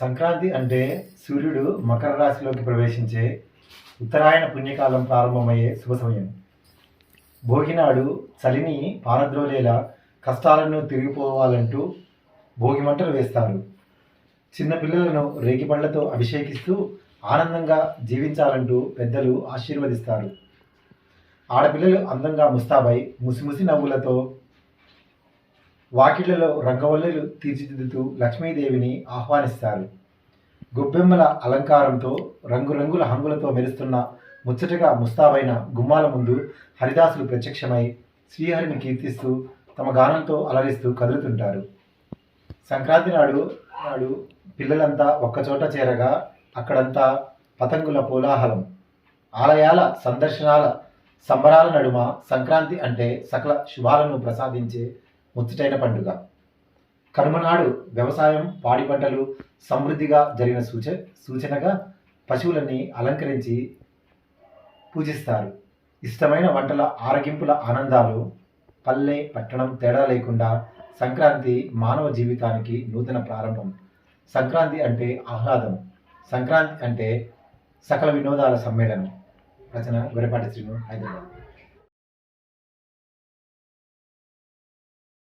సంక్రాంతి అంటే సూర్యుడు మకర రాశిలోకి ప్రవేశించే ఉత్తరాయణ పుణ్యకాలం ప్రారంభమయ్యే శుభ సమయం. భోగినాడు చలిని పారద్రోలేలా కష్టాలను తిరిగిపోవాలంటూ భోగి మంటలు వేస్తారు. చిన్న పిల్లలను రేగిపండ్లతో అభిషేకిస్తూ ఆనందంగా జీవించాలంటూ పెద్దలు ఆశీర్వదిస్తారు. ఆడపిల్లలు అందంగా ముస్తాబై ముసిముసి నవ్వులతో వాకిళ్ళలో రంగవల్లులు తీర్చిదిద్దుతూ లక్ష్మీదేవిని ఆహ్వానిస్తారు. గొబ్బెమ్మల అలంకారంతో రంగురంగుల హంగులతో మెరుస్తున్న ముచ్చటగా ముస్తాబైన గుమ్మాల ముందు హరిదాసులు ప్రత్యక్షమై శ్రీహరిని కీర్తిస్తూ తమ గానంతో అలరిస్తూ కదులుతుంటారు. సంక్రాంతి నాడు నాడు పిల్లలంతా ఒక్కచోట చేరగా అక్కడంతా పతంగుల కోలాహలం. ఆలయాల సందర్శనాల సంబరాల నడుమ సంక్రాంతి అంటే సకల శుభాలను ప్రసాదించే ముచ్చటైన పండుగ. కర్మనాడు వ్యవసాయం పాడి పంటలు సమృద్ధిగా జరిగిన సూచ సూచనగా పశువులని అలంకరించి పూజిస్తారు. ఇష్టమైన వంటల ఆరగింపుల ఆనందాలు పల్లె పట్టణం తేడా లేకుండా సంక్రాంతి మానవ జీవితానికి నూతన ప్రారంభం. సంక్రాంతి అంటే ఆహ్లాదం. సంక్రాంతి అంటే సకల వినోదాల సమ్మేళనం. రచన గొరపాటి శ్రీను హైదరాబాద్.